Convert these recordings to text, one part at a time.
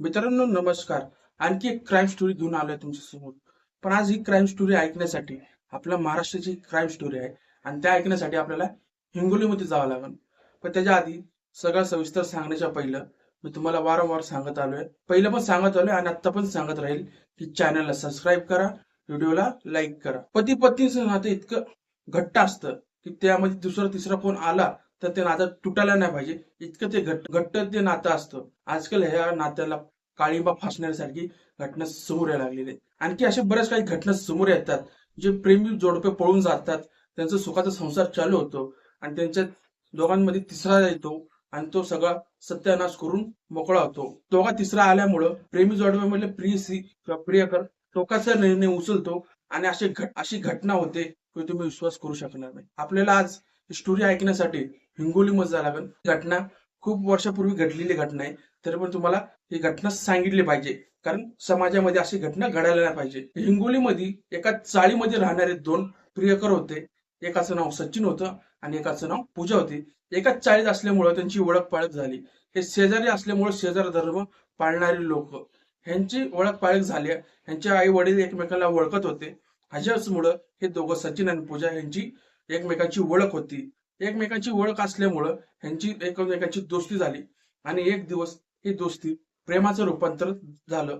मित्रांनो नमस्कार. आणखी एक क्राईम स्टोरी घेऊन आलोय तुमच्यासमोर पण आज ही क्राईम स्टोरी ऐकण्यासाठी आपल्या महाराष्ट्राची क्राईम स्टोरी आहे आणि त्या ऐकण्यासाठी आपल्याला हिंगोलीमध्ये जावं लागेल. पण त्याच्या आधी सगळं सविस्तर सांगण्याच्या पहिलं मी तुम्हाला वारंवार सांगत आलोय. पहिलं पण सांगत आलोय आणि आता पण सांगत राहील की चॅनलला सबस्क्राईब करा व्हिडिओला लाईक करा. पती पत्नीचं नातं इतकं घट्ट असतं की त्यामध्ये दुसरा तिसरा फोन आला तर ते नातं तुटायला नाही पाहिजे. इतकं ते घट्ट घट्ट ते नातं असतं. आजकाल ह्या नात्याला काळींबा फासण्यासारखी घटना समोर यायला लागलेली आहे आणखी अशा बऱ्याच काही घटना समोर येतात जे प्रेमी जोडपे पळून जातात. त्यांचा सुखाचा संसार चालू होतो आणि त्यांच्या दोघांमध्ये तिसरा येतो आणि तो सगळा सत्यानाश करून मोकळा होतो. दोघा तिसरा आल्यामुळं प्रेमी जोडप्यामधले प्रियसी किंवा प्रियकर टोकाचा निर्णय उचलतो आणि अशी घट अशी घटना होते की तुम्ही विश्वास करू शकणार नाही. आपल्याला आज स्टोरी ऐकण्यासाठी हिंगोलीमध्ये जावं लागेल. घटना खूप वर्षापूर्वी घडलेली घटना आहे. तरी पण तुम्हाला ही घटना सांगितली पाहिजे. कारण समाजामध्ये अशी घटना घडायला नाही पाहिजे. हिंगोलीमध्ये एका चाळीमध्ये राहणारे दोन प्रियकर होते. एकाचं नाव सचिन होतं आणि एकाचं नाव पूजा होती. एकाच चाळीत असल्यामुळे त्यांची ओळख पाळख झाली. हे शेजारी असल्यामुळे शेजार धर्म पाळणारे लोक. ह्यांची ओळख पाळख झाली ह्यांचे आई वडील एकमेकांना ओळखत होते. ह्याच्याचमुळं हे दोघं सचिन आणि पूजा यांची एकमेकांची ओळख होती. एकमेकांची ओळख असल्यामुळं ह्यांची एकमेकांची दोस्ती झाली. आणि एक दिवस ही दोस्ती प्रेमाचं रूपांतर झालं.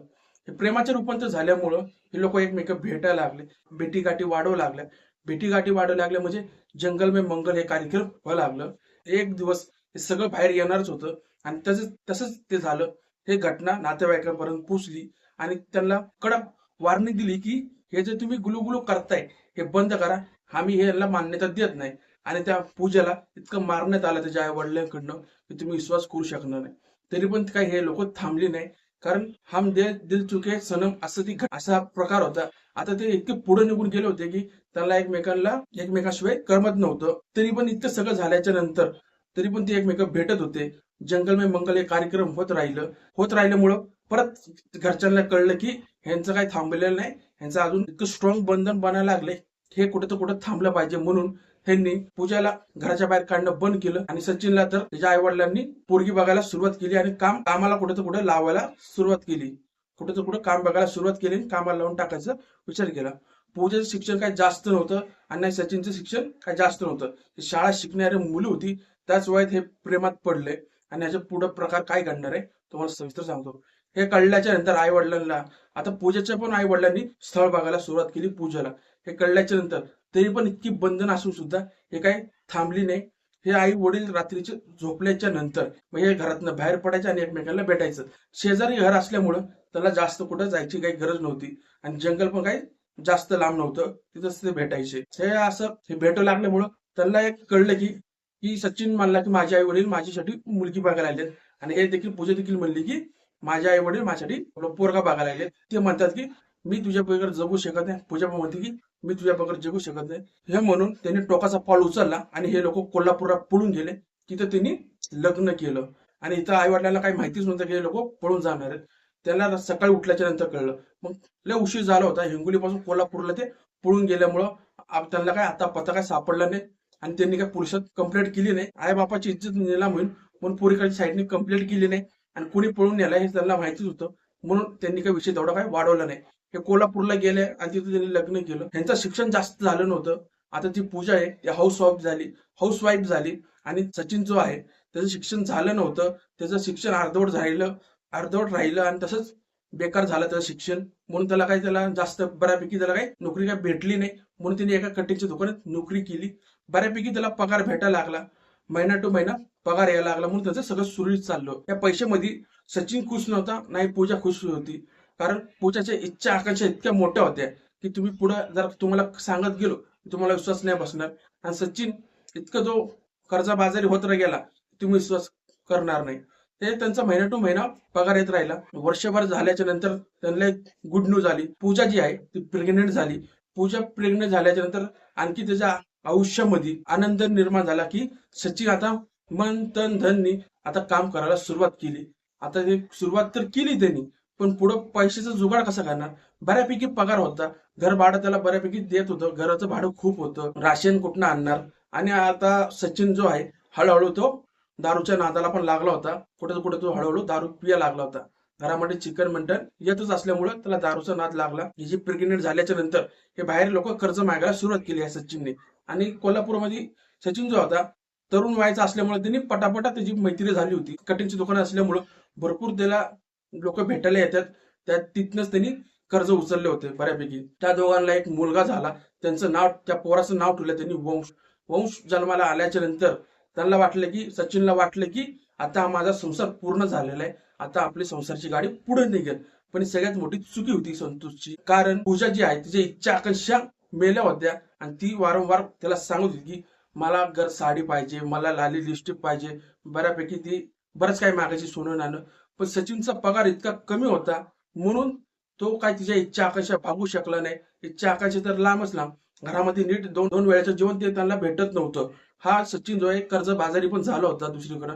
हे प्रेमाचं रूपांतर झाल्यामुळं हे लोक एकमेक भेटायला लागले. भेटीगाठी वाढवू लागल्या. भेटीगाठी वाढवू लागल्या म्हणजे जंगल में मंगल हे कार्यक्रम व्हायला लागलं. एक दिवस हे सगळं बाहेर येणारच होतं. आणि तसंच तसंच ते झालं. हे घटना नातेवाईकांपर्यंत पोचली आणि त्यांना कडक वार्निंग दिली की हे जे तुम्ही गुलुगुलू करताय हे बंद करा. आम्ही हे याला मान्यता देत नाही. आणि त्या पूजेला इतकं मारण्यात आलं त्याच्या आई वडिलांकडनं की तुम्ही विश्वास करू शकणार नाही. तरी पण काही हे लोक थांबले नाही. कारण हम दे दिल चुके सनम असं ती असा प्रकार होता. आता ते इतके पुढे निघून गेले होते की त्यांना एकमेकांना एकमेकाशिवाय करमत नव्हतं. तरी पण इतकं सगळं झाल्याच्यानंतर तरी पण ते एकमेक भेटत होते. जंगल में मंगल हे कार्यक्रम होत राहिलं. होत राहिल्यामुळं परत घरच्यांना कळलं की ह्यांचं काही थांबलेलं नाही. ह्यांचं अजून इतकं स्ट्रॉंग बंधन बनायला लागले हे कुठं तर कुठं थांबलं पाहिजे म्हणून ह्यांनी पूजाला घराच्या बाहेर काढणं बंद केलं आणि सचिनला तर त्याच्या आई वडिलांनी पोरगी बघायला सुरुवात केली आणि काम कामाला कुठं तर कुठं लावायला सुरुवात केली. कुठं तर कुठं काम बघायला सुरुवात केली आणि कामाला लावून टाकायचा विचार केला. पूजेचं शिक्षण काही जास्त नव्हतं आणि नाही सचिनचं शिक्षण काही जास्त नव्हतं. शाळा शिकणारी मुलं होती त्याच वयात हे प्रेमात पडले आणि याच्यापुढे प्रकार काय घडणार आहे तुम्हाला सविस्तर सांगतो. हे कळल्याच्या नंतर आई वडिलांना आता पूजेच्या पण आई वडिलांनी स्थळ बघायला सुरुवात केली पूजेला. हे कळल्याच्या नंतर तरी पण इतकी बंधन असून सुद्धा हे काही थांबली नाही. हे आई वडील रात्रीचे झोपल्याच्या नंतर म्हणजे घरातनं बाहेर पडायचं आणि एकमेकांना भेटायचं. शेजारी घर असल्यामुळं त्याला जास्त कुठं जायची काही गरज नव्हती आणि जंगल पण काही जास्त लांब नव्हतं. तिथंच ते भेटायचे. हे असं हे भेटू लागल्यामुळं त्यांना एक कळलं की की सचिन म्हणला की माझे आई वडील माझ्यासाठी मुलगी बघायला आलेत. आणि हे देखील पूजा देखील म्हणली की माझे आई वडील माझ्यासाठी पोरगा बघायला आलेत. ते म्हणतात की मी तुझ्या बरोबर जगू शकत नाही. पूजा म्हणते की मी तुझ्या बरोबर जगू शकत नाही. हे म्हणून त्यांनी टोकाचा पाऊल उचलला आणि हे लोक कोल्हापूरला पळून गेले. तिथं त्यांनी लग्न केलं. आणि इथं आई वडिलांना काही माहितीच नव्हतं की हे लोक पळून जाणार आहेत. त्याला सकाळी उठल्याच्या नंतर कळलं. मग लय उशीर झाला होता. हिंगोलीपासून कोल्हापूरला ते पळून गेल्यामुळं त्यांना काय आता पत्ता काय सापडला नाही. आणि त्यांनी काय पोलिसात कंप्लेंट केली नाही. आई बापाची इज्जत निलाम होईल म्हणून पोरीकडच्या साईडने कंप्लेंट केली नाही. आणि कोणी पळून नेला हे त्यांना माहितीच होतं. म्हणून त्यांनी काही विषय तेवढा काय वाढवला नाही. हे कोल्हापूरला गेले आणि तिथे त्यांनी लग्न केलं. त्यांचं शिक्षण जास्त झालं नव्हतं. आता ती पूजा आहे ती हाऊस वाईफ झाली हाऊस वाईफ झाली आणि सचिन जो आहे त्याचं शिक्षण झालं नव्हतं. त्याचं शिक्षण अर्धवट राहिलं अर्धवट राहिलं आणि तसंच बेकार झालं त्याचं शिक्षण. म्हणून त्याला काही त्याला जास्त बऱ्यापैकी त्याला काही नोकरी काही भेटली नाही. म्हणून त्यांनी एका कटिंगच्या दुकानात नोकरी केली. बऱ्यापैकी त्याला पगार भेटायला लागला. महिना टू महिना पगार यायला लागला. म्हणून त्याचं सगळं सुरळीत चाललं. या पैशामध्ये सचिन खुश नव्हता नाही पूजा खुश होती. कारण पूजाच्या इच्छा आकांक्षा इतक्या मोठ्या होत्या की तुम्ही पुढे जर तुम्हाला सांगत गेलो तुम्हाला विश्वास नाही बसणार आणि सचिन इतकं जो कर्जबाजारी होत गेला तुम्ही विश्वास करणार नाही. ते त्यांचा महिना टू महिना पगार येत राहिला. वर्षभर झाल्याच्यानंतर त्यांना एक गुड न्यूज आली. पूजा जी आहे ती प्रेग्नेंट झाली. पूजा प्रेग्नेंट झाल्याच्यानंतर आणखी त्याच्या आयुष्यामध्ये आनंद निर्माण झाला की सचिन आता मन तन धननी आता काम करायला सुरुवात केली. आता ते सुरुवात तर केली त्यांनी. पण पुढं पैशाचा जुगाड कसा करणार? बऱ्यापैकी पगार होता. घर भाडं त्याला बऱ्यापैकी देत होतं. घराचं भाडं खूप होतं. राशन कुठनं आणणार? आणि आता सचिन जो आहे हळूहळू तो दारूच्या नादाला पण लागला होता. कुठे कुठे तो हळूहळू दारू पिया लागला होता. घरामध्ये चिकन मटन येतच असल्यामुळे त्याला दारूचा नाद लागला. ही जी प्रेग्नेंट झाल्याच्यानंतर हे बाहेर लोक कर्ज मागायला सुरुवात केली आहे सचिनने. आणि कोल्हापूरमध्ये सचिन जो होता तरुण व्हायचा असल्यामुळे त्यांनी पटापटा त्याची मैत्री झाली होती. कटिंगची दुकान असल्यामुळं भरपूर त्याला लोक भेटायला येतात. त्यात तिथनंच त्यांनी कर्ज उचलले होते बऱ्यापैकी. त्या दोघांना एक मुलगा झाला. त्यांचं नाव त्या पोराचं नाव ठेवलं त्यांनी वंश. वंश जन्माला आल्याच्यानंतर त्यांना वाटलं की सचिनला वाटलं की आता माझा संसार पूर्ण झालेला आहे. आता आपली संसारची गाडी पुढे निघेल. पण सगळ्यात मोठी चुकी होती संतोषची. कारण पूजा जी आहे तिच्या इच्छा आकांक्षा मेल्या होत्या. आणि ती वारंवार त्याला सांगत होती की मला घर साडी पाहिजे मला लाली लिपस्टिक पाहिजे. बऱ्यापैकी ती बरंच काही मागायची सोनं नाणं पण सचिनचा पगार इतका कमी होता म्हणून तो काय तिच्या इच्छा आकांक्षा भागू शकला नाही. इच्छा आकांक्षा तर लांबच लांब. घरामध्ये नीट दोन दोन वेळेचं जेवण ते त्यांना भेटत नव्हतं. हा सचिन जो आहे कर्ज बाजारी पण झाला होता दुसरीकडे.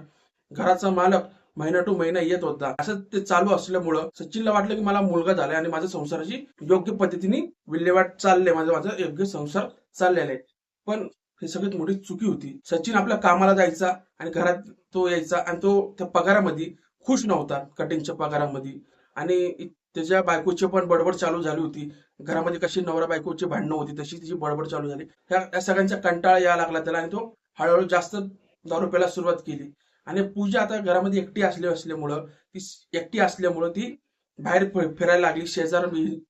घराचा मालक महिना टू महिना येत होता. असं ते चालू असल्यामुळं सचिनला वाटलं की मला मुलगा झालाय आणि माझ्या संसाराची योग्य पद्धतीने विल्हेवाट चालले माझा माझा योग्य संसार चाललेला आहे. पण ही सगळ्यात मोठी चुकी होती. सचिन आपल्या कामाला जायचा आणि घरात तो यायचा आणि तो त्या पगारामध्ये खुश नव्हता कटिंगच्या पगारामध्ये. आणि त्याच्या बायकोची पण बडबड चालू झाली होती. घरामध्ये कशी नवरा बायकोची भांडणं होती तशी तिची बडबड चालू झाली. ह्या या सगळ्यांचा कंटाळा यायला लागला त्याला आणि तो हळूहळू जास्त दारू प्यायला सुरुवात केली. आणि पूजा आता घरामध्ये एकटी असली असल्यामुळं ती एकटी असल्यामुळं ती बाहेर फिरायला लागली. शेजार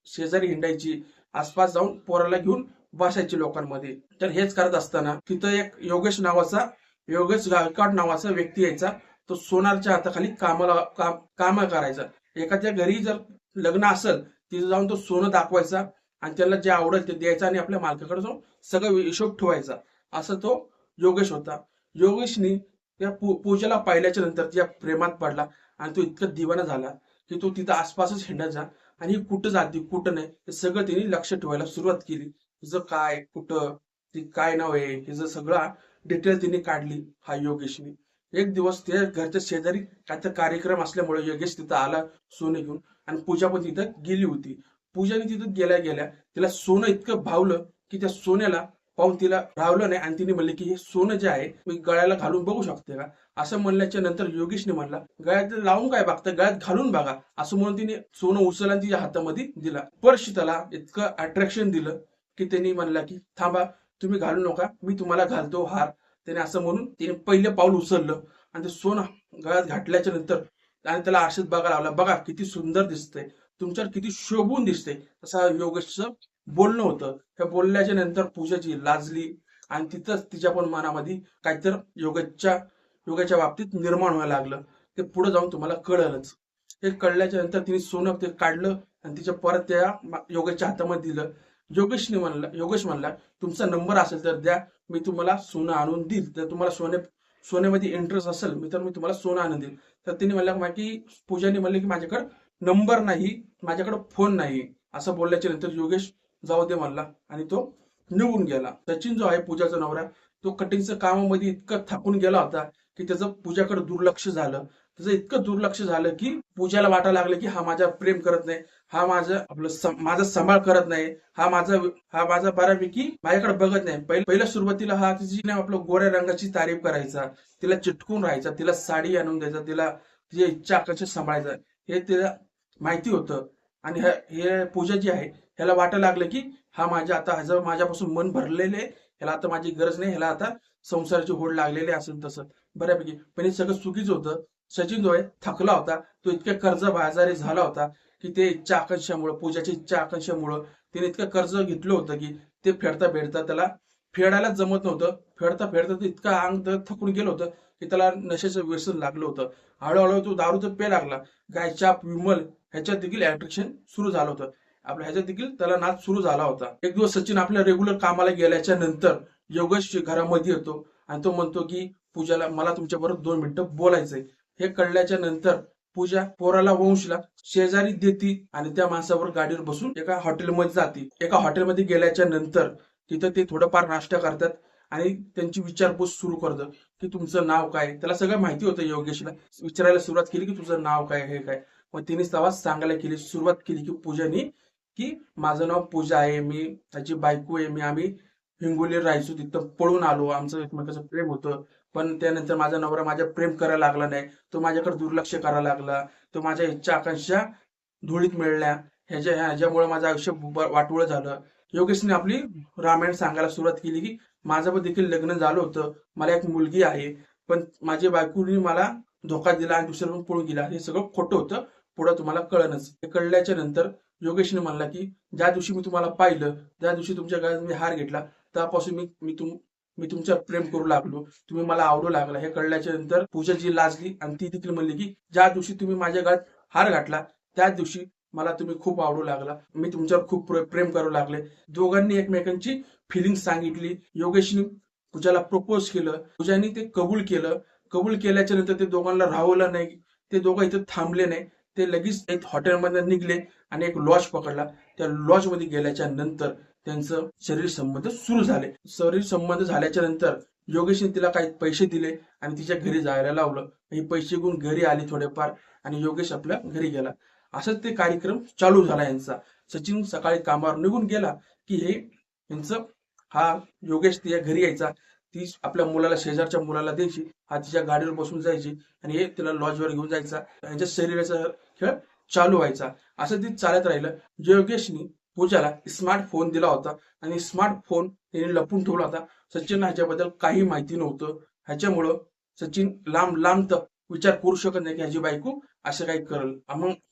शेजारी हिंडायची. आसपास जाऊन पोराला घेऊन बसायची लोकांमध्ये. तर हेच करत असताना तिथं एक योगेश नावाचा योगेश गायकवाड नावाचा व्यक्ती यायचा. तो सोनारच्या हाताखाली कामाला काम काम करायचा. एखाद्या घरी जर लग्न असेल तिथे जाऊन तो सोनं दाखवायचा आणि त्याला जे आवडेल ते द्यायचं आणि आपल्या मालकाकडे जाऊन सगळं हिशोब ठेवायचा. असं तो योगेश होता. योगेशनी त्या पू- पूजेला पाहिल्याच्या नंतर तिच्या प्रेमात पडला आणि तो इतका दिवाना झाला की तो तिथं आसपासच हिंडायचा आणि ही कुठं जाते कुठं नाही हे सगळं तिने लक्ष ठेवायला सुरुवात केली. तिचं काय कुठं ती काय नाव आहे हिचं सगळा डिटेल तिने काढली हा योगेशने. एक दिवस ते घरच्या शेजारी काहीतरी कार्यक्रम असल्यामुळे योगेश तिथं आला सोनं घेऊन आणि पूजा पण तिथं गेली होती. पूजाने तिथं गेल्या गेल्या तिला सोनं इतकं भावलं की त्या सोन्याला पाहून तिला रावलं नाही आणि तिने म्हणले की हे सोनं जे आहे मी गळ्याला घालून बघू शकते का? असं म्हणल्याच्या नंतर योगेशने म्हणला गळ्यात लावून काय बघता? गळ्यात घालून बघा. असं म्हणून तिने सोनं उचललं तिच्या हातामध्ये दिला. स्पर्श त्याला इतकं अट्रॅक्शन दिलं की त्यांनी म्हणला की थांबा तुम्ही घालू नका. मी तुम्हाला घालतो हार. त्याने असं म्हणून तिने पहिले पाऊल उचललं आणि ते सोनं गळ्यात घातल्याच्या नंतर आणि त्याला आरशात बघा लावला. बघा किती सुंदर दिसतंय. तुमच्यावर किती शोभून दिसते तसं योगेशचं बोलणं होतं. त्या बोलल्याच्या नंतर पूजाची लाजली आणि तिथंच तिच्या पण मनामध्ये काहीतरी योगाच्या योगाच्या बाबतीत निर्माण व्हायला लागलं. ते पुढे जाऊन तुम्हाला कळलंच. हे कळल्याच्या नंतर तिने सोनं ते काढलं आणि तिच्या परत त्या योगाच्या योगेशच्या हातामध्ये दिलं. योगेशने म्हणला योगेश म्हणला तुमचा नंबर असेल तर द्या. मी तुम्हाला सोनं आणून देईल. जर तुम्हाला सोने सोन्यामध्ये इंटरेस्ट असेल मी तर मी तुम्हाला सोनं आणून देईल. तर तिने म्हणलं की पूजाने म्हणले की माझ्याकडे नंबर नाही माझ्याकडे फोन नाही. असं बोलल्याच्या नंतर योगेश जाऊ दे म्हणला आणि तो निघून गेला. सचिन जो आहे पूजाचा नवरा तो कटिंगच्या कामामध्ये इतकं थकून गेला होता की त्याचं पूजाकडे दुर्लक्ष झालं. त्याचं इतकं दुर्लक्ष झालं की पूजाला वाटायला लागलं की हा माझा प्रेम करत नाही हा माझा आपलं माझा सांभाळ करत नाही हा माझा हा माझा बऱ्यापैकी माझ्याकडे बघत नाही. पहिल्या सुरुवातीला हा तिची आपलं गोऱ्या रंगाची तारीफ करायचा तिला चिटकून राहायचा तिला साडी आणून द्यायचा तिला तिची इच्छा आकांक्षा सांभाळायचा. हे तिला माहिती होतं आणि हे पूजा जी आहे ह्याला वाटायला लागलं की हा माझ्या आता ह्याचं माझ्यापासून मन भरलेले ह्याला आता माझी गरज नाही ह्याला आता संसाराची होड लागलेली असेल तसं. बऱ्यापैकी. पण हे सगळं चुकीचं होतं. सचिन दोळे थकला होता. तो इतक्या कर्ज बाजारी झाला होता की ते इच्छा आकांक्षामुळं पूजाच्या इच्छा आकांक्षामुळं त्याने इतकं कर्ज घेतलं होतं की ते फेडता फेडता त्याला फेडायला जमत नव्हतं. फेडता फेडता ते इतकं अंग थकून गेलं होतं की त्याला नशेचं व्यसन लागलं होतं. हळूहळू तो दारू तर पे लागला गायचाप विमल ह्याच्यात देखील अट्रॅक्शन सुरू झालं होतं. आपल्या ह्याच्यात देखील त्याला नाच सुरू झाला होता. एक दिवस सचिन आपल्या रेग्युलर कामाला गेल्याच्यानंतर योगेश घरामध्ये येतो आणि तो म्हणतो की पूजाला मला तुमच्या बरोबर दोन मिनिटं बोलायचंय. हे कळल्याच्या नंतर पूजा पोराला वंशला शेजारी देती आणि त्या माणसावर गाडीवर बसून एका हॉटेलमध्ये जाते. एका हॉटेलमध्ये गेल्याच्यानंतर तिथं ते थोडंफार नाश्ता करतात आणि त्यांची विचारपूस सुरू करतात की तुमचं नाव काय? त्याला सगळं माहिती होतं योगेशला. विचारायला सुरुवात केली की तुझं नाव काय हे काय? मग तिने तेव्हा सांगायला केली सुरुवात केली की पूजाने की माझं नाव पूजा आहे मी त्याची बायको आहे मी आम्ही हिंगोली राहायचो तिथं पळून आलो. आमचं एकमेकाचं प्रेम होतं. पण त्यानंतर माझा नवरा माझ्या प्रेम करायला लागला नाही. तो माझ्याकडे दुर्लक्ष करायला लागला. तो माझ्या इच्छा आकांक्षा धुळीत मिळल्या. ह्याच्या ह्याच्यामुळे माझं आयुष्य ब- झालं. योगेशने आपली रामायण सांगायला सुरुवात केली की माझं पण देखील लग्न झालं होतं. मला एक मुलगी आहे. पण माझ्या बायकोनी मला धोका दिला आणि दुसरं पण पळून गेला. हे सगळं खोटं होतं. पुढं तुम्हाला कळणच हे कळल्याच्या नंतर योगेशने म्हणला की ज्या दिवशी मी तुम्हाला पाहिलं त्या दिवशी तुमच्या गळ्यात मी हार घेतला त्यापासून मी मी तुम मी तुमच्या प्रेम करू लागलो. तुम्ही मला आवडू लागला. हे कळल्याच्या नंतर पूजा जी लाजली आणि ती देखील म्हणली की ज्या दिवशी तुम्ही माझ्या गळ्यात हार घातला त्या दिवशी मला तुम्ही खूप आवडू लागला. मी तुमच्यावर खूप प्रेम करू लागले. दोघांनी एकमेकांची फिलिंग सांगितली. योगेशने पूजाला प्रपोज केलं. पूजाने ते कबूल केलं. कबूल केल्याच्यानंतर ते दोघांना राहवलं नाही. ते दोघं इथे थांबले नाही. ते लगेच एक हॉटेलमध्ये निघले आणि एक लॉज पकडला. त्या लॉजमध्ये गेल्याच्यानंतर त्यांचं शरीर संबंध सुरू झाले. शरीर संबंध झाल्याच्यानंतर योगेशने तिला काही पैसे दिले आणि तिच्या घरी जायला लावलं. हे पैसे घेऊन घरी आले थोडेफार आणि योगेश आपल्या घरी गेला. असंच ते कार्यक्रम चालू झाला यांचा. सचिन सकाळी कामावर निघून गेला की हे यांचं हा योगेश तिच्या घरी यायचा. ती आपल्या मुलाला शेजारच्या मुलाला द्यायची. हा तिच्या गाडीवर बसून जायची आणि हे तिला लॉजवर घेऊन जायचा. यांच्या शरीराचा खेळ चालू व्हायचा. असं ती चालत राहिलं. योगेशनी पूजाला स्मार्टफोन दिला होता आणि स्मार्टफोन त्याने लपून ठेवला होता. सचिन ह्याच्याबद्दल काही माहिती नव्हतं. ह्याच्यामुळं सचिन लांब लांब तर विचार करू शकत नाही की ह्याची बायको असं काही करल.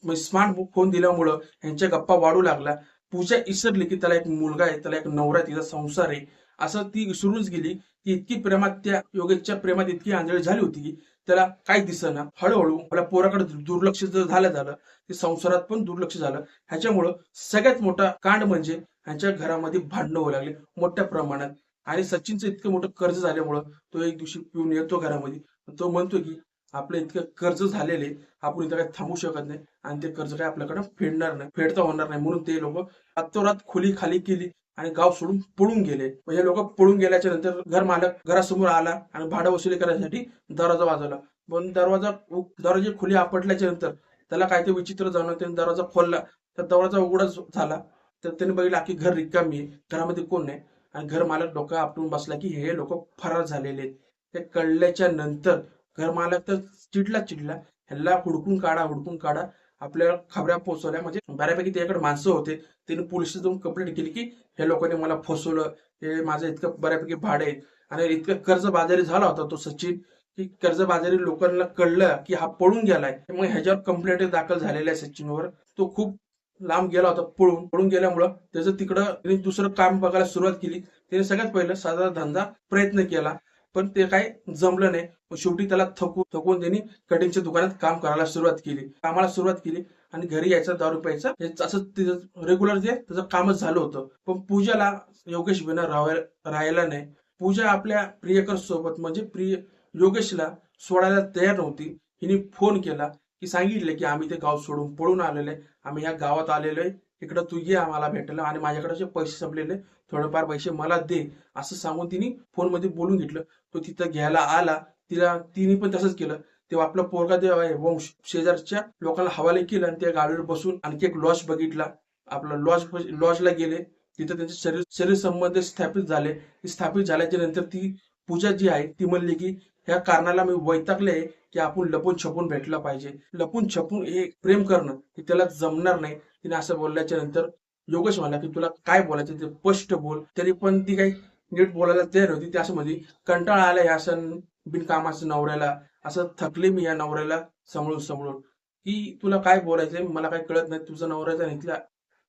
मग स्मार्ट फोन दिल्यामुळं ह्यांच्या गप्पा वाढू लागला पूजा इसरली की त्याला एक मुलगा आहे त्याला एक नवरा तिचा संसार आहे. असं ती विसरूनच गेली की इतकी प्रेमात त्या योगेशच्या प्रेमात इतकी आंधळी झाली होती की त्याला काही दिसना हळूहळू आपल्या पोराकडे दुर्लक्ष जर झालं झालं ते संसारात पण दुर्लक्ष झालं. ह्याच्यामुळं सगळ्यात मोठा कांड म्हणजे ह्यांच्या घरामध्ये भांडणं होऊ लागले मोठ्या प्रमाणात. आणि सचिनचं इतकं मोठं कर्ज झाल्यामुळं तो एक दिवशी पिऊन येतो घरामध्ये. तो म्हणतो की आपलं इतकं कर्ज झालेले आपण इथं काही थांबू शकत नाही आणि ते कर्ज काय आपल्याकडे फेडणार नाही फेडता होणार नाही म्हणून ते लोक रातोरात खोली खाली केली. आणि गाव सोडून पळून गेले. म्हणजे लोक पळून गेल्याच्यानंतर घर मालक घरासमोर आला आणि भाडं वसुली करण्यासाठी दरवाजा वाजवला. पण दरवाजा दरवाजे खुली आपटल्याच्या नंतर त्याला काय ते विचित्र जाणवलं त्याने दरवाजा खोलला. तर दरवाजा उघडा झाला. तर त्याने बघितला की घर रिकामी आहे घरामध्ये कोण नाही. आणि घर मालक डोकं आपटून बसला की हे लोक फरार झालेले ते कळल्याच्या नंतर घर मालक तर चिडला चिडला ह्याला हुडकून काढा हुडकून काढा. आपल्या खबऱ्या पोहोचवल्या. म्हणजे बऱ्यापैकी त्याच्याकडे माणसं होते. त्यांनी पोलीस जाऊन कंप्लेंट केली की हे लोकांनी मला फसवलं. हे माझं इतकं बऱ्यापैकी भाडे आणि इतकं कर्जबाजारी झाला होता तो सचिन की कर्जबाजारी लोकांना कळलं की हा पळून गेलाय. मग ह्याच्यावर कंप्लेंट दाखल झालेल्या आहे सचिनवर. तो खूप लांब गेला होता पळून. पळून गेल्यामुळं त्याचं तिकडं दुसरं काम बघायला सुरुवात केली. त्याने सगळ्यात पहिलं साधा धंदा प्रयत्न केला. पण ते काय जमलं नाही. मग शेवटी त्याला थकून थकून त्यांनी कटिंगच्या दुकानात काम करायला सुरुवात केली. कामाला सुरुवात केली आणि घरी यायचा दारू प्यायचा. असं तिचं रेग्युलर जे त्याचं कामच झालं होतं. पण पूजाला योगेश बिना राहायला राहायला नाही. पूजा आपल्या प्रियकर सोबत म्हणजे प्रिय योगेशला सोडायला तयार नव्हती. हिने फोन केला की सांगितले की आम्ही ते गाव सोडून पळून आलेले आम्ही या गावात आलेलो आहे. इकडं तू ये आम्हाला भेटायला आणि माझ्याकडे जे पैसे संपलेले थोडेफार पैसे मला दे असं सांगून तिने फोनमध्ये बोलून घेतलं. तो तिथं घ्यायला आला तिला तिने पण तसंच केलं. तेव्हा आपला पोरगा देव आहे वंश शेजारच्या लोकांना हवाले केलं आणि त्या गाडीवर बसून आणखी एक लॉज बघितला. आपला लॉज लॉजला गेले. तिथं त्यांचे शरीर शरीर संबंध स्थापित झाले. स्थापित झाल्याच्यानंतर ती पूजा जी आहे ती म्हणली की ह्या कारणाला मी वैतागले की आपण लपून छपून भेटलं पाहिजे. लपून छपून हे प्रेम करणं हे त्याला जमणार नाही. तिने असं बोलल्याच्या नंतर योगेश म्हणला की तुला काय बोलायचं ते स्पष्ट बोल. तरी पण ती काही नीट बोलायला तयार होती त्या असं मध्ये कंटाळा आला या सण बिनकामाचं नवऱ्याला. असं थकले मी या नवऱ्याला समळून समळून. की तुला काय बोलायचंय मला काय कळत नाही. तुझा नवऱ्याचा इथल्या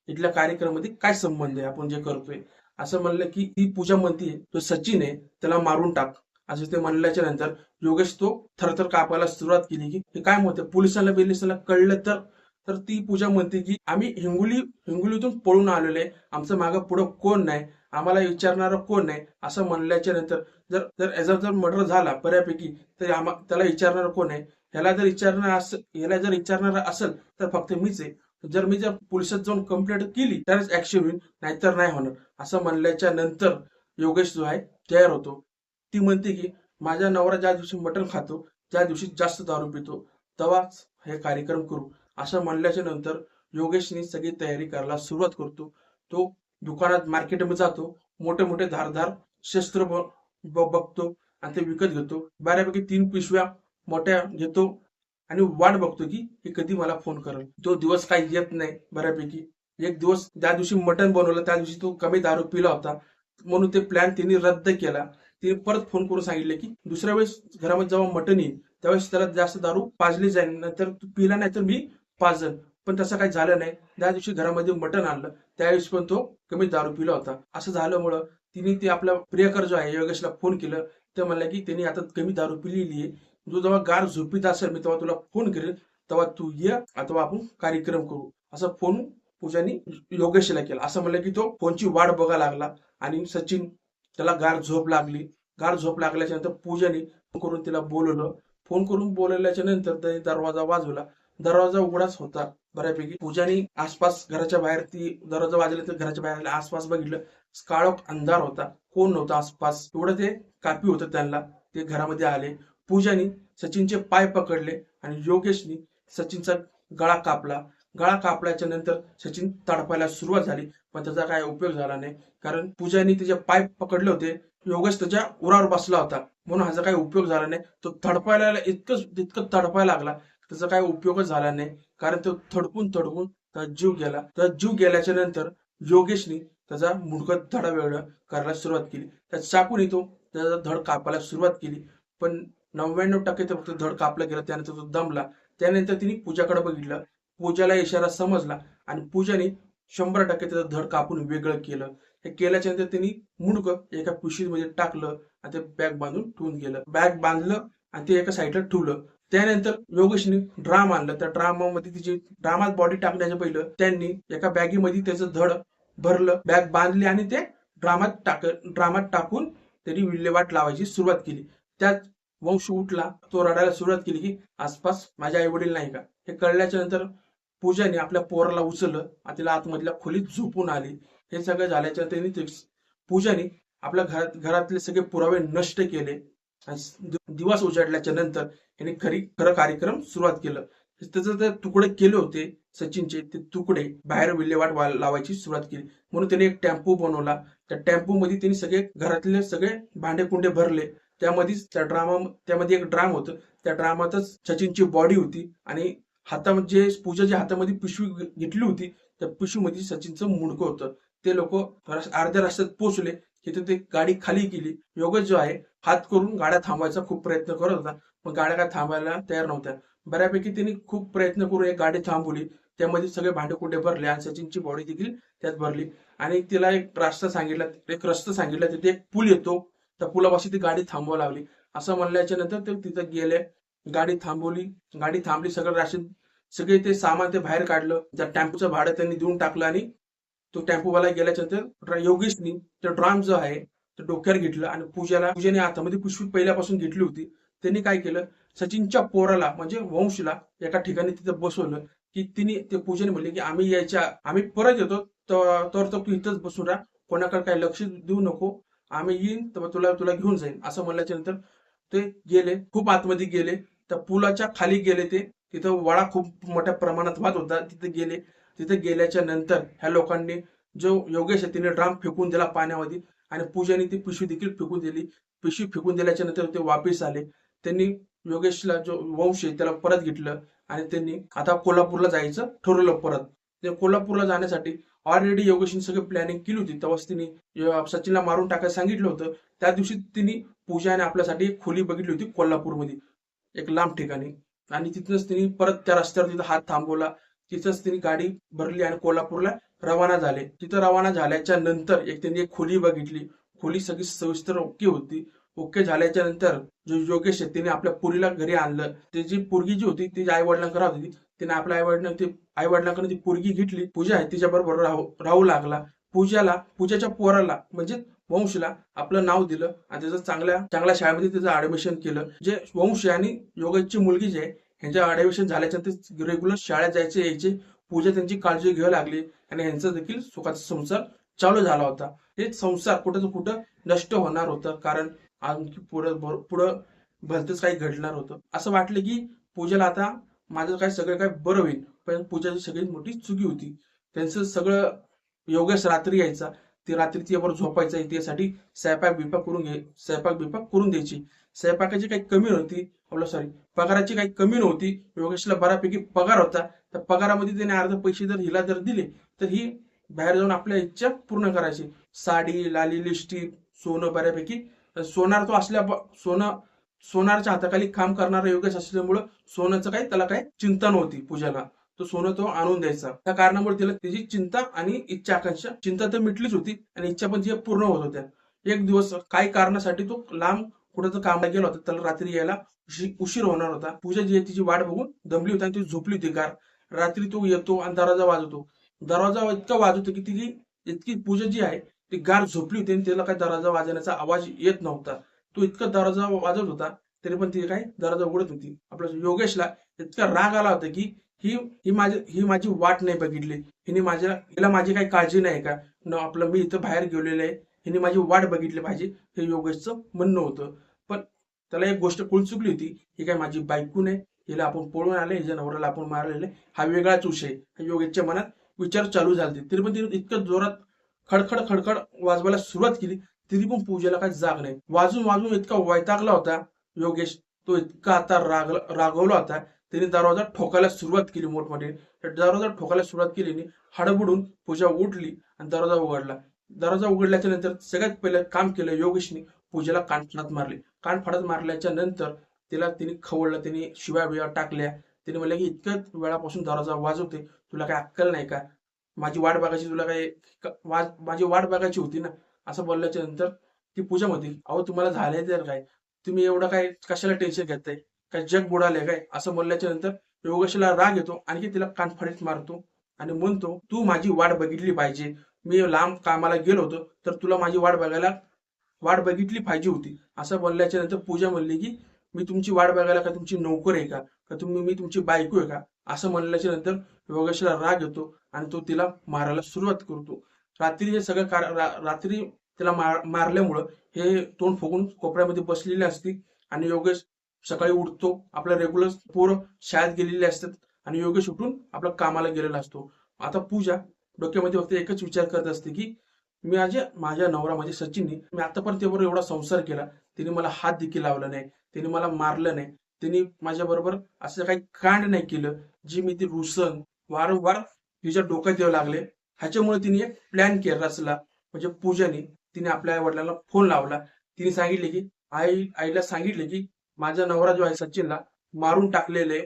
इथल्या कार्यक्रमामध्ये काय संबंध आहे? आपण जे करतोय. असं म्हणलं की ती पूजा म्हणतीये तो सचिन आहे. त्याला मारून टाक. असं ते म्हणल्याच्या नंतर योगेश तो थरथर कापायला सुरुवात केली की हे काय म्हणते पोलिसांना बिलिसांना कळलं तर? तर ती पूजा म्हणते की आम्ही हिंगोली हिंगोलीतून पळून आलेलो आहे. आमचं मागं पुढं कोण नाही? आम्हाला विचारणारं कोण नाही? असं म्हणल्याच्या नंतर जर जर याचा जर मर्डर झाला बऱ्यापैकी तर आम्हा त्याला विचारणार कोण आहे? ह्याला जर विचारणार असेल ह्याला जर विचारणार असेल तर फक्त मीच आहे. जर मी जर पोलिसात जाऊन कंप्लेंट केली तरच ऍक्शन होईल नाहीतर नाही होणार. असं म्हणल्याच्या नंतर योगेश जो आहे तयार होतो. ती म्हणते की माझा नवरा ज्या दिवशी मटण खातो त्या दिवशी जास्त दारू पितो. तेव्हाच हे कार्यक्रम करू. असं म्हणल्याच्या नंतर योगेशने सगळी तयारी करायला सुरुवात करतो. तो दुकानात मार्केटमध्ये जातो मोठे मोठे धारधार शस्त्र बघतो आणि ते विकत घेतो. बऱ्यापैकी तीन पिशव्या मोठ्या घेतो आणि वाट बघतो की हे कधी मला फोन करेल? तो दिवस काही येत नाही बऱ्यापैकी. एक दिवस ज्या दिवशी मटण बनवलं त्या दिवशी तो कमी दारू पिला होता. म्हणून ते प्लॅन तिने रद्द केला. तिने परत फोन करून सांगितले की दुसऱ्या वेळेस घरामध्ये जेव्हा मटण येईल त्यावेळेस त्याला जास्त दारू पाजली जाईल नंतर तू पिला नाही तर मी पाजल पण तसं काही झालं नाही. त्या दिवशी घरामध्ये मटण आणलं. त्यावेळेस पण तो कमी दारू पिला होता. असं झाल्यामुळं तिने ते आपला प्रियकर जो आहे योगेशला फोन केलं. ते म्हणलं की त्यांनी आता कमी दारू पिलेली आहे. जो जेव्हा गार झोपीत असेल मी तेव्हा तुला फोन करेल. तेव्हा तू ये अथवा आपण कार्यक्रम करू. असं फोन पूजानी योगेशला केला. असं म्हणलं की तो फोनची वाट बघा लागला. आणि सचिन त्याला गार झोप लागली. गार झोप लागल्याच्या नंतर पूजाने करून तिला बोलवलं. फोन करून बोलवल्याच्या नंतर त्याने दरवाजा वाजवला दरवाजा उघडाच होता बऱ्यापैकी. पूजाने आसपास घराच्या बाहेर ती दरवाजा वाजला तर घराच्या बाहेर आसपास बघितलं. काळोख अंधार होता कोण नव्हता आसपास. एवढं ते कापी होतं त्यांना. ते घरामध्ये आले. पूजानी सचिनचे पाय पकडले आणि योगेशनी सचिनचा गळा कापला. गळा कापल्याच्या नंतर सचिन तडपायला सुरुवात झाली पण त्याचा काय उपयोग झाला नाही. कारण पूजानी त्याचे पाय पकडले होते योगेश त्याच्या उरावर बसला होता. म्हणून ह्याचा काही उपयोग झाला नाही. तो तडपायला इतकं इतकं तडपायला लागला. त्याचा काही उपयोगच झाला नाही. कारण तो थडकून थडकून त्याचा जीव गेला. त्या जीव गेल्याच्यानंतर योगेशनी त्याचा मुडकत धडा वेगळं करायला सुरुवात केली. त्या चाकून तो त्याचा धड कापायला सुरुवात केली. पण नव्याण्णव टक्के तर फक्त धड कापला गेला त्यानंतर तो दमला. त्यानंतर तिने पूजाकडे बघितलं. पूजाला इशारा समजला आणि पूजाने शंभर टक्के त्याचं धड कापून वेगळं केलं. हे केल्याच्यानंतर त्यांनी मुंडकं एका पिशवीमध्ये टाकलं आणि ते बॅग बांधून ठेवून गेलं. बॅग बांधलं आणि ते एका साईडला ठेवलं. त्यानंतर योगेशने ड्राम आणलं. त्या ड्रामामध्ये तिची ड्रामात बॉडी टाकण्याच्या पहिलं त्यांनी एका बॅगीमध्ये त्याचं धड भरलं. बॅग बांधली आणि ते ड्रामात टाक ड्रामात टाकून त्यांनी विल्हेवाट लावायची सुरुवात केली. त्यात वंश उठला. तो रडायला सुरुवात केली की आसपास माझ्या आई वडील नाही का? हे कळल्याच्या नंतर पूजाने आपल्या पोराला उचललं आणि तिला आतमधल्या खोलीत झोपून आली. हे सगळं झाल्याच्या त्यांनी ते- पूजाने आपल्या घरात घरातले सगळे पुरावे नष्ट केले. आणि दिवस उजाडल्याच्या नंतर यांनी खरी खरं कार्यक्रम सुरुवात केलं. त्याचं ते तुकडे केले होते सचिनचे ते तुकडे बाहेर विल्हेवाट वा- लावायची सुरुवात केली. म्हणून त्याने एक टेम्पो बनवला. त्या टेम्पो मध्ये त्यांनी सगळे घरातले सगळे भांडे कुंडे भरले. त्यामध्येच त्या ड्रामा त्यामध्ये एक ड्राम होतं. त्या ड्रामातच सचिनची बॉडी होती आणि हातामध्ये पूजाच्या हातामध्ये पिशवी घेतली होती त्या पिशवीमध्ये सचिनचं मुंडकं होतं. ते लोक अर्ध्या रस्त्यात पोहोचले. तिथे ते गाडी खाली केली योगेश जो आहे हात करून गाड्या थांबवायचा खूप प्रयत्न करत होता. पण गाड्या काय थांबायला तयार नव्हत्या. बऱ्यापैकी त्यांनी खूप प्रयत्न करून एक गाडी थांबवली. त्यामध्ये सगळे भांडे कुठे भरले आणि सचिनची बॉडी देखील त्यात भरली. आणि तिला एक रस्ता सांगितला एक रस्ता सांगितला. तिथे एक पूल येतो. त्या पुलापाशी ती गाडी थांबवा लागली. असं म्हणल्याच्या नंतर ते तिथं गेले. गाडी थांबवली. गाडी थांबली सगळं राशन सगळे ते सामान ते बाहेर काढलं. त्या टेम्पोचं भाडं त्यांनी देऊन टाकलं आणि तो टेम्पोवाला गेल्याच्यानंतर योगेशनी ते ड्राम जो आहे ते डोक्यावर घेतलं आणि पूजाला पूजेने हातामध्ये पुष्पी पहिल्यापासून घेतली होती. त्यांनी काय केलं? सचिनच्या पोराला म्हणजे वंशला एका ठिकाणी तिथं बसवलं की तिने ते पूजेने म्हणले की आम्ही यायच्या आम्ही परत येतो तर तर तू इथंच बसून राहा. कोणाकडे काही लक्ष देऊ नको. आम्ही येईन तर तुला तुला घेऊन जाईन. असं म्हणल्याच्या नंतर ते गेले खूप आतमध्ये गेले. त्या पुलाच्या खाली गेले ते. तिथं वडा खूप मोठ्या प्रमाणात वाद होता. तिथे गेले. तिथे गेल्याच्यानंतर ह्या लोकांनी जो योगेश आहे तिने ड्राम फेकून दिला पाण्यामध्ये आणि पूजाने ती पिशवी देखील फेकून दिली. पिशवी फेकून दिल्याच्या नंतर ते वापिस आले. त्यांनी योगेशला जो वंश आहे त्याला परत घेतलं आणि त्यांनी आता कोल्हापूरला जायचं ठरवलं परत. ते कोल्हापूरला जाण्यासाठी ऑलरेडी योगेशने सगळी प्लॅनिंग केली होती. तेव्हाच तिने सचिनला मारून टाकायला सांगितलं होतं. त्या दिवशी तिने पूजाने आपल्यासाठी एक खोली बघितली होती कोल्हापूरमध्ये. एक लांब ठिकाणी. आणि तिथूनच तिने परत त्या रस्त्यावर तिथं हात थांबवला. तिथंच तिने गाडी भरली आणि कोल्हापूरला रवाना झाले. तिथं रवाना झाल्याच्यानंतर एक त्यांनी एक खोली बघितली. खोली सगळी सविस्तर ओके होती. ओके झाल्याच्यानंतर जो योगेश आहे त्याने आपल्या पुरीला घरी आणलं. त्याची पोरगी जी होती ती आई वडिलांकडे राहत होती तिने आपल्या आई वडिलांना आई वडिलांकडे ती पोरगी घेतली. पूजा आहे तिच्या बरोबर राहू राहू लागला. पूजाला पूजाच्या पोराला म्हणजे वंशला आपलं नाव दिलं आणि त्याचं चांगल्या चांगल्या शाळेमध्ये त्याचं ऍडमिशन केलं. जे वंश आहे आणि योगेशची मुलगी जी आहे ह्यांच्या ऍडमिशन झाल्याच्यानंतर रेग्युलर शाळेत जायचे यायचे. पूजा त्यांची काळजी घ्यावी लागली आणि ह्यांचा देखील सुखाचा संसार चालू झाला होता. हे संसार कुठं कुठं नष्ट होणार होतं कारण आणखी पुढं पुढं भलतंच काही घडणार होतं. असं वाटलं की पूजाला आता माझं काय सगळं काय बरं होईल. पण पूजाची सगळी मोठी चुकी होती. त्यांचं सगळं योगेश रात्री यायचा. ती रात्री तिच्याबरोबर झोपायचं त्यासाठी स्वयंपाक बिपाक करून घे स्वयंपाक बिपाक करून द्यायची. स्वयंपाकाची काही कमी नव्हती. आपलं सॉरी पगाराची काही कमी नव्हती. योगेशला बऱ्यापैकी पगार होता. तर पगारामध्ये त्याने अर्ध पैसे जर हिला जर दिले तर ही बाहेर जाऊन आपल्या इच्छा पूर्ण करायची. साडी लाली लिपस्टिक सोनं बऱ्यापैकी. सोनार तो असल्या सोनं सोनारच्या हाताखाली काम करणारा योगेश असल्यामुळं सोन्याचं काही त्याला काही चिंता नव्हती पूजाला. तो सोनं तो आणून द्यायचा. त्या कारणामुळे तिला त्याची चिंता आणि इच्छा आकांक्षा चिंता तर मिटलीच होती आणि इच्छा पण तिच्या पूर्ण होत होत्या. एक दिवस काही कारणासाठी तो लांब कुठं कामाला गेला होता. त्याला रात्री यायला उशीर होणार होता. पूजा जी तिची वाट बघून दमली होती आणि ती झोपली होती गार. रात्री तो येतो आणि दरवाजा वाजवतो. दरवाजा इतका वाजवतो की तिची इतकी पूजा जी आहे ती गार झोपली होती आणि तिला काही दरवाजा वाजवण्याचा आवाज येत नव्हता. तो इतका दरवाजा वाजवत होता तरी पण ती काय दरवाजा उघडत होती. आपल्या योगेशला इतका राग आला होता की ही ही माझी ही माझी वाट नाही बघितली. हिने माझ्या हिला माझी काही काळजी नाही का? न आपलं मी इथं बाहेर गेलेलं आहे. हिने माझी वाट बघितली पाहिजे हे योगेशचं म्हणणं होतं. पण त्याला एक गोष्ट कुळ चुकली होती. ही काय माझी बायको नाही. हिला आपण पळून आले हिच्या नवऱ्याला आपण मारलेले हा वेगळाच विषय हा योगेशच्या मनात विचार चालू झाले तरी पण तिने इतकं जोरात खडखड खडखड वाजवायला सुरुवात केली. तरी पण पूजेला काही जाग नाही. वाजून वाजून इतका वैतागला होता. योगेश तो इतका आता राग रागवला होता. त्याने दरवाजा ठोकायला सुरुवात केली मोठमोठे दरवाजा ठोकायला सुरुवात केली हडबडून पूजा उठली आणि दरवाजा उघडला. दरवाजा उघडल्याच्या नंतर सगळ्यात पहिले काम केलं योगेशने पूजेला कान मारले. कान मारल्याच्या नंतर तिला तिने खवळलं तिने शिव्या बिव्या टाकल्या. तिने म्हणलं की इतक्याच वेळापासून दरवाजा वाजवते तुला काय अक्कल नाही का? माझी वाट बघायची तुला काय माझी वाट बघायची होती ना? असं बोलल्याच्या नंतर ती पूजा म्हणते अहो तुम्हाला झाले तर काय? तुम्ही एवढं काय कशाला टेन्शन घेताय? काय जग बुडाले काय? असं बोलल्याच्या नंतर योगेशला राग येतो आणखी तिला कानफाडीत मारतो आणि म्हणतो तू माझी वाट बघितली पाहिजे. मी लांब कामाला गेलो होतो तर तुला माझी वाट बघायला वाट बघितली पाहिजे होती. असं बोलल्याच्या नंतर पूजा म्हणली की मी तुमची वाट बघायला का तुमची नोकर आहे का? का तुम्ही मी तुमची बायको आहे का? असं म्हणल्याच्या नंतर योगेशला राग येतो आणि तो तिला मारायला सुरुवात करतो. रात्री हे सगळं कार रा- रात्री तिला मार मारल्यामुळं हे तोंड फुगून कोपऱ्यामध्ये बसलेले असते आणि योगेश सकाळी उठतो. आपल्या रेग्युलर पोरं शाळेत गेलेले असतात आणि योगेश उठून आपल्या कामाला गेलेला असतो. आता पूजा डोक्यामध्ये फक्त एकच विचार करत असते की मी आज माझ्या नवरा म्हणजे सचिनने मी आतापर्यंत त्याबरोबर एवढा संसार केला. तिने मला हात देखील लावला नाही. तिने मला मारलं नाही. तिने माझ्याबरोबर असं काही कांड नाही केलं जी मी ती रुसन वारंवार तिच्या डोक्यात येऊ लागले. ह्याच्यामुळे तिने एक प्लॅन केला रचला म्हणजे पूजाने तिने आपल्या आई वडिलांना फोन लावला. तिने सांगितले की आई आईला सांगितले की माझा नवरा जो आहे सचिनला मारून टाकलेले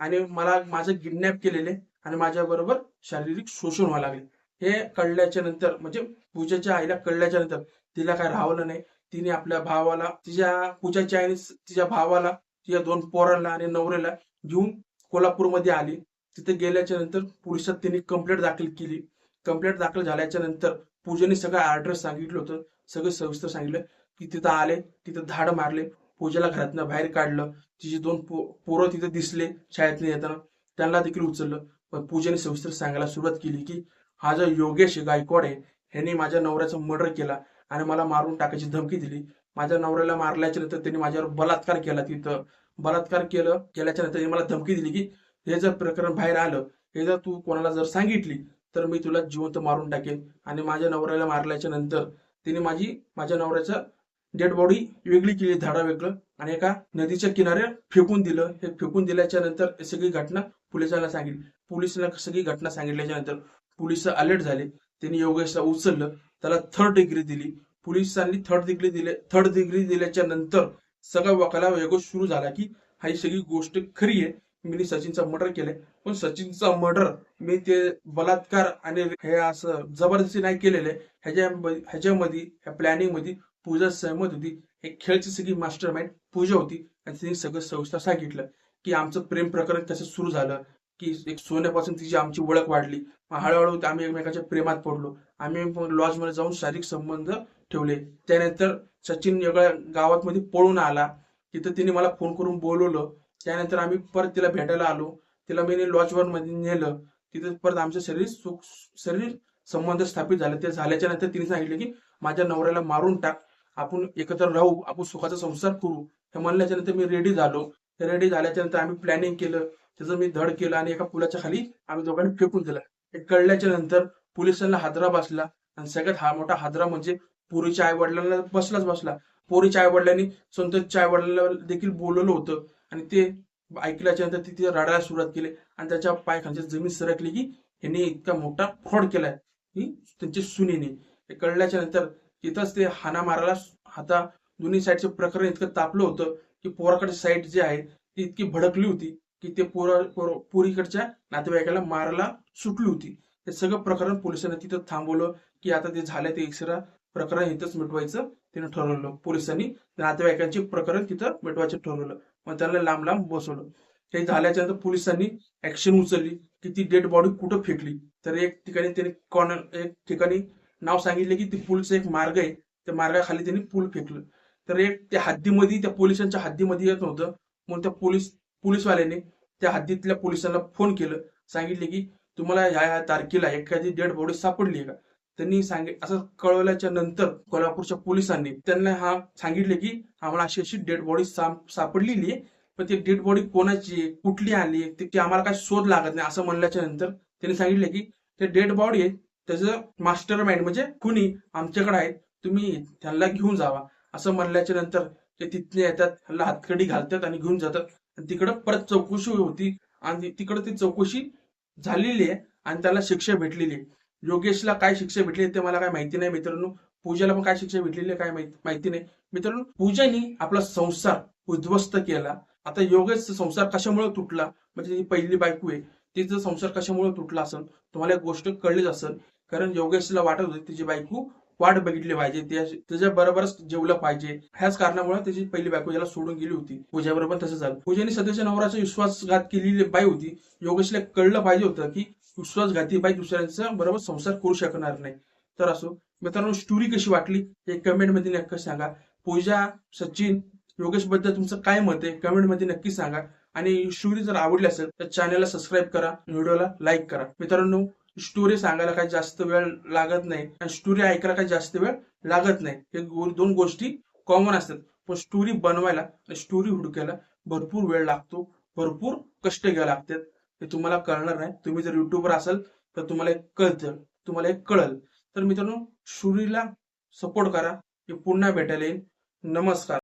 आणि मला माझं किडनॅप केलेले आणि माझ्या बरोबर शारीरिक शोषण व्हायला लागले. हे कळल्याच्या नंतर म्हणजे पूजाच्या आईला कळल्याच्या नंतर तिला काय राहवलं नाही. तिने आपल्या भावाला तिच्या पूजाच्या आईने तिच्या भावाला तिच्या दोन पोरांना आणि नवऱ्याला घेऊन कोल्हापूरमध्ये आली. तिथे गेल्याच्यानंतर पोलिसात तिने कंप्लेंट दाखल केली. कंप्लेंट दाखल झाल्याच्यानंतर पूजेने सगळं ऍड्रेस सांगितलं होतं. सगळं सविस्तर सांगितलं. की तिथं आले तिथं धाड मारले पूजेला घरातनं बाहेर काढलं. तिचे दोन पोरं तिथे दिसले शाळेतनं येताना. त्यांना देखील उचललं. पण पूजेने सविस्तर सांगायला सुरुवात केली की हा जो योगेश गायकवाड आहे ह्याने माझ्या नवऱ्याचा मर्डर केला आणि मला मारून टाकायची धमकी दिली. माझ्या नवऱ्याला मारल्याच्या नंतर त्यांनी माझ्यावर बलात्कार केला तिथं. बलात्कार केलं केल्याच्यानंतर त्यांनी मला धमकी दिली की हे जर प्रकरण बाहेर आलं हे जर तू कोणाला जर सांगितली तर मी तुला जिवंत मारून टाकेन. आणि माझ्या नवऱ्याला मारल्याच्या नंतर तिने माझी माझ्या नवऱ्याचा डेड बॉडी वेगळी केली धाडा वेगळं. आणि एका नदीच्या किनारे फेकून दिलं. हे फेकून दिल्याच्या नंतर सगळी घटना पोलिसांना सांगितली. पोलिसांना सगळी घटना सांगितल्याच्या नंतर पोलीस अलर्ट झाले. त्यांनी योगेशला उचललं. त्याला थर्ड डिग्री दिली. पोलिसांनी थर्ड डिग्री दिले थर्ड डिग्री दिल्याच्या नंतर सगळा वकाला वेगळ सुरू झाला की हा ही सगळी गोष्ट खरी आहे. मी सचिनचा मर्डर केलाय. पण सचिनचा मर्डर मी ते बलात्कार आणि हे असं जबरदस्ती नाही केलेले ह्याच्या ह्याच्यामध्ये ह्या प्लॅनिंगमध्ये पूजा सहमत होती. हे खेळची सगळी मास्टर माइंड पूजा होती. आणि तिने सगळं सविस्तर सांगितलं की आमचं प्रेम प्रकरण कसं सुरू झालं. की एक सोन्यापासून तिची आमची ओळख वाढली. मग हळूहळू आम्ही एकमेकाच्या प्रेमात पडलो. आम्ही लॉजमध्ये जाऊन शारीरिक संबंध ठेवले. त्यानंतर सचिन वेगळ्या गावात मध्ये पळून आला. तिथं तिने मला फोन करून बोलवलं. त्यानंतर आम्ही परत तिला भेटायला आलो. तिला मी लॉजवर मध्ये नेलं. तिथे परत आमचं शरीर सुख शरीर संबंध स्थापित झाले. ते झाल्याच्यानंतर तिने सांगितलं की माझ्या नवऱ्याला मारून टाक. आपण एकत्र राहू. आपण सुखाचा संसार करू. हे म्हणल्याच्या नंतर मी रेडी झालो. रेडी झाल्याच्यानंतर आम्ही प्लॅनिंग केलं. त्याचं मी धड केलं आणि एका पुलाच्या खाली आम्ही दोघांनी फेकून दिलं. हे कळल्याच्या नंतर पोलिसांना हादरा बसला. आणि सगळ्यात हा मोठा हादरा म्हणजे पोरीच्या आई वडिलांना बसलाच बसला. पोरीच्या आई वडिलांनी संतोषच्या आई वडिलांना देखील बोलवलं होतं. आणि ते ऐकल्याच्या नंतर तिथे रडायला सुरुवात केली आणि त्याच्या पायखालच्या जमीन सरकली की यांनी इतका मोठा फ्रॉड केलाय ही त्यांची सुनेने. हे कळल्याच्या नंतर तिथंच ते हाना मारायला हाता दोन्ही साईडचे प्रकरण इतकं तापलं होतं की पोराकडे साईड जी आहे ती इतकी भडकली होती की ते पोरा पोर- पोरीकडच्या नातेवाईकाला मारायला सुटली होती. हे सगळं प्रकरण पोलिसांनी तिथं थांबवलं की आता ते झालं ते एक्सरा प्रकरण इथंच मिटवायचं त्यानं ठरवलं. पोलिसांनी नातेवाईकांचे प्रकरण तिथं मिटवायचं ठरवलं. मग त्याला लांब लांब बसवलं. हे झाल्याच्यानंतर पोलिसांनी ऍक्शन उचलली. की ती डेड बॉडी कुठं फेकली? तर एक ठिकाणी त्याने कॉर्नर एक ठिकाणी नाव सांगितले की ती पूलचा एक मार्ग आहे. त्या मार्गाखाली त्यांनी पूल फेकलं. तर एक त्या हद्दीमध्ये त्या पोलिसांच्या हद्दीमध्ये येत नव्हतं. म्हणून त्या पोलीस पोलीसवाल्याने त्या हद्दीतल्या पोलिसांना फोन केलं. सांगितले की तुम्हाला ह्या ह्या तारखेला एखादी डेड बॉडी सापडली आहे का? त्यांनी सांगित असं कळवल्याच्या नंतर कोल्हापूरच्या पोलिसांनी त्यांना हा सांगितले की आम्हाला अशी अशी डेड बॉडी सापडलेली आहे पण ती डेड बॉडी कोणाची आहे कुठली आली ती आम्हाला काही शोध लागत नाही असं म्हणल्याच्या नंतर त्यांनी सांगितले की ते डेड बॉडी आहे त्याचं मास्टर माइंड म्हणजे कुणी आमच्याकडे आहे तुम्ही त्यांना घेऊन जावा असं म्हणल्याच्या नंतर ते तिथले येतात ह्याला हातकडी घालतात आणि घेऊन जातात. आणि तिकडं परत चौकशी होती आणि तिकडं ती चौकशी झालेली आहे आणि त्याला शिक्षा भेटलेली आहे. योगेशला काय शिक्षा भेटली ते मला काय माहिती नाही मित्रांनो. पूजाला पण काय शिक्षा भेटलेली आहे काय माहिती नाही. मित्रांनो पूजाने आपला संसार उद्ध्वस्त केला. आता योगेश संसार कशामुळे तुटला? म्हणजे ती पहिली बायको आहे तिचा संसार कशामुळे तुटला असेल तुम्हाला एक गोष्ट कळलीच असेल कारण योगेशला वाटत होती तिची बायको वाट बघितली पाहिजे त्याच्या बरोबरच जेवलं पाहिजे. ह्याच कारणामुळे त्याची पहिली बायको याला सोडून गेली होती. पूजाबरोबर बरोबर तसं झालं. पूजाने सध्याच्या नवराचा विश्वासघात केलेली बाई होती. योगेशला कळलं पाहिजे होतं की विश्वासघाती बाई दुसऱ्यांचा बरोबर संसार करू शकणार नाही. तर असो मित्रांनो स्टोरी कशी वाटली हे कमेंटमध्ये नक्की सांगा. पूजा सचिन योगेशबद्दल तुमचं काय मत आहे? कमेंटमध्ये नक्की सांगा. आणि स्टोरी जर आवडली असेल तर चॅनलला सबस्क्राईब करा व्हिडिओला लाईक करा. मित्रांनो स्टोरी सांगायला काही जास्त वेळ लागत नाही आणि स्टोरी ऐकायला काही जास्त वेळ लागत नाही. हे दोन गोष्टी कॉमन असतात. पण स्टोरी बनवायला आणि स्टोरी हुडकायला भरपूर वेळ लागतो. भरपूर कष्ट घ्यावे लागतात. हे तुम्हाला कळणार नाही. तुम्ही जर युट्यूबवर असाल तर तुम्हाला एक कळतं तुम्हाला एक कळल. तर मित्रांनो शुरीला सपोर्ट करा. हे पुन्हा भेटायला येईल. नमस्कार.